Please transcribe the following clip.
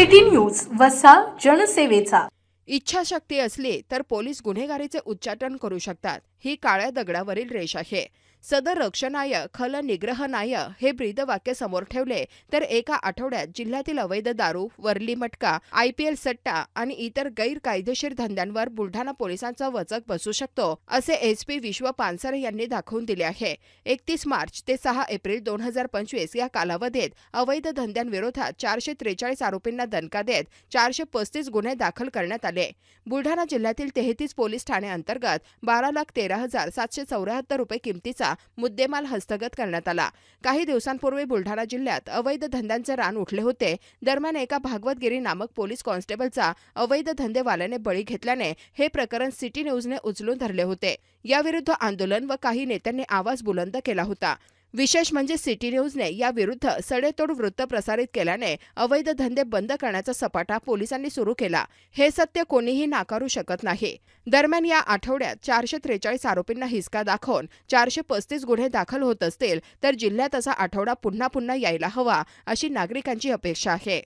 City news वसा जनसेवेचा. इच्छाशक्ती असली तर पोलीस गुन्हेगारीचे उच्चाटन करू शकतात. ही काळ्या दगडावरील रेष आहे. सदर रक्षणाय खल निग्रहनाय हे ब्रीदवाक्य समोर ठेवले तर एका आठवड्यात जिल्ह्यातील अवैध दारू वरली मटका आयपीएल सट्टा आणि इतर गैरकायदेशीर धंद्यांवर बुलढाणा पोलिसांचा वचक बसू शकतो असे एसपी विश्व पानसरे यांनी दाखवून दिले आहे. एकतीस मार्च ते सहा एप्रिल दोन हजार पंचवीस या कालावधीत अवैध धंद्यांविरोधात चारशे त्रेचाळीस आरोपींना दणका देत चारशे पस्तीस गुन्हे दाखल करण्यात आले. बुलढाणा जिल्ह्यातील तेहतीस पोलीस ठाण्याअंतर्गत बारा लाख तेरा हजार सातशे चौऱ्याहत्तर रुपये किमतीचा मुद्देमाल हस्तगत करण्यात आला. काही दिवसांपूर्वी बुलढाणा जिल्ह्यात अवैध धंद्यांचे रान उठले होते. दरम्यान एका भागवतगिरी नामक पोलीस कॉन्स्टेबलचा अवैध धंदेवाल्याने बळी घेतल्याने हे प्रकरण सिटी न्यूजने उचलून धरले होते. याविरुद्ध आंदोलन व काही नेत्यांनी आवाज बुलंद केला होता. विशेष म्हणजे सिटी न्यूजने याविरुद्ध सडेतोड वृत्त प्रसारित केल्याने अवैध धंदे बंद करण्याचा सपाटा पोलिसांनी सुरू केला. हे सत्य कोणीही नाकारू शकत नाही. दरम्यान या आठवड्यात चारशे त्रेचाळीस आरोपींना हिसका दाखवून चारशे पस्तीस गुन्हे दाखल होत असतील तर जिल्ह्यात असा आठवडा पुन्हा पुन्हा यायला हवा अशी नागरिकांची अपेक्षा आहे.